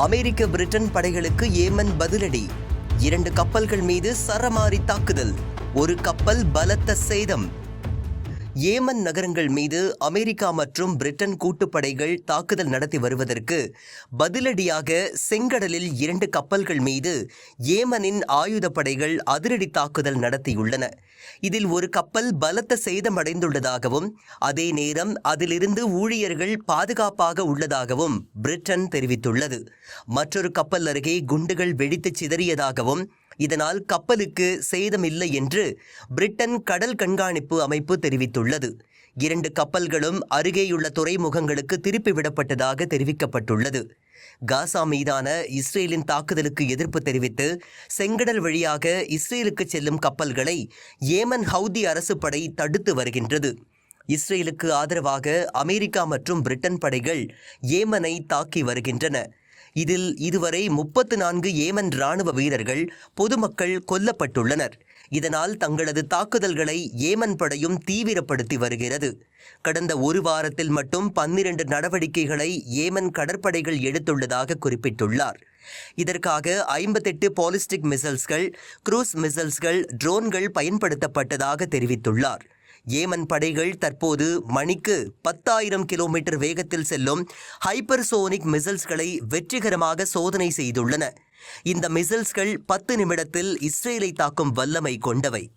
அமெரிக்க Britain படைகளுக்கு Yemen பதிலடி. இரண்டு கப்பல்கள் மீது சரமாரி தாக்குதல். ஒரு கப்பல் பலத்த சேதம். ஏமன் நகரங்கள் மீது அமெரிக்கா மற்றும் பிரிட்டன் கூட்டுப்படைகள் தாக்குதல் நடத்தி வருவதற்கு பதிலடியாக செங்கடலில் இரண்டு கப்பல்கள் மீது ஏமனின் ஆயுதப்படைகள் அதிரடி தாக்குதல் நடத்தியுள்ளன. இதில் ஒரு கப்பல் பலத்த சேதமடைந்துள்ளதாகவும் அதே நேரம் அதிலிருந்து ஊழியர்கள் பாதுகாப்பாக உள்ளதாகவும் பிரிட்டன் தெரிவித்துள்ளது. மற்றொரு கப்பல் அருகே குண்டுகள் வெடித்துச் சிதறியதாகவும் இதனால் கப்பலுக்கு சேதமில்லை என்று பிரிட்டன் கடல் கண்காணிப்பு அமைப்பு தெரிவித்துள்ளது. இரண்டு கப்பல்களும் அருகேயுள்ள துறைமுகங்களுக்கு திருப்பி விடப்பட்டதாக தெரிவிக்கப்பட்டுள்ளது. காசா மீதான இஸ்ரேலின் தாக்குதலுக்கு எதிர்ப்பு தெரிவித்து செங்கடல் வழியாக இஸ்ரேலுக்கு செல்லும் கப்பல்களை ஏமன் ஹவுதி அரசு படை தடுத்து வருகின்றது. இஸ்ரேலுக்கு ஆதரவாக அமெரிக்கா மற்றும் பிரிட்டன் படைகள் ஏமனை தாக்கி வருகின்றன. இதில் இதுவரை முப்பத்து நான்கு ஏமன் ராணுவ வீரர்கள் பொதுமக்கள் கொல்லப்பட்டுள்ளனர். இதனால் தங்களது தாக்குதல்களை ஏமன் படையும் தீவிரப்படுத்தி வருகிறது. கடந்த ஒரு வாரத்தில் மட்டும் பன்னிரண்டு நடவடிக்கைகளை ஏமன் கடற்படைகள் எடுத்துள்ளதாக குறிப்பிட்டுள்ளார். இதற்காக ஐம்பத்தெட்டு பாலிஸ்டிக் மிசல்ஸ்கள் குரூஸ் மிசல்ஸ்கள் ட்ரோன்கள் பயன்படுத்தப்பட்டதாக தெரிவித்துள்ளார். ஏமன் படைகள் தற்போது மணிக்கு பத்தாயிரம் கிலோமீட்டர் வேகத்தில் செல்லும் ஹைப்பர்சோனிக் மிசில்ஸ்களை வெற்றிகரமாக சோதனை செய்துள்ளன. இந்த மிசில்ஸ்கள் பத்து நிமிடத்தில் இஸ்ரேலை தாக்கும் வல்லமை கொண்டவை.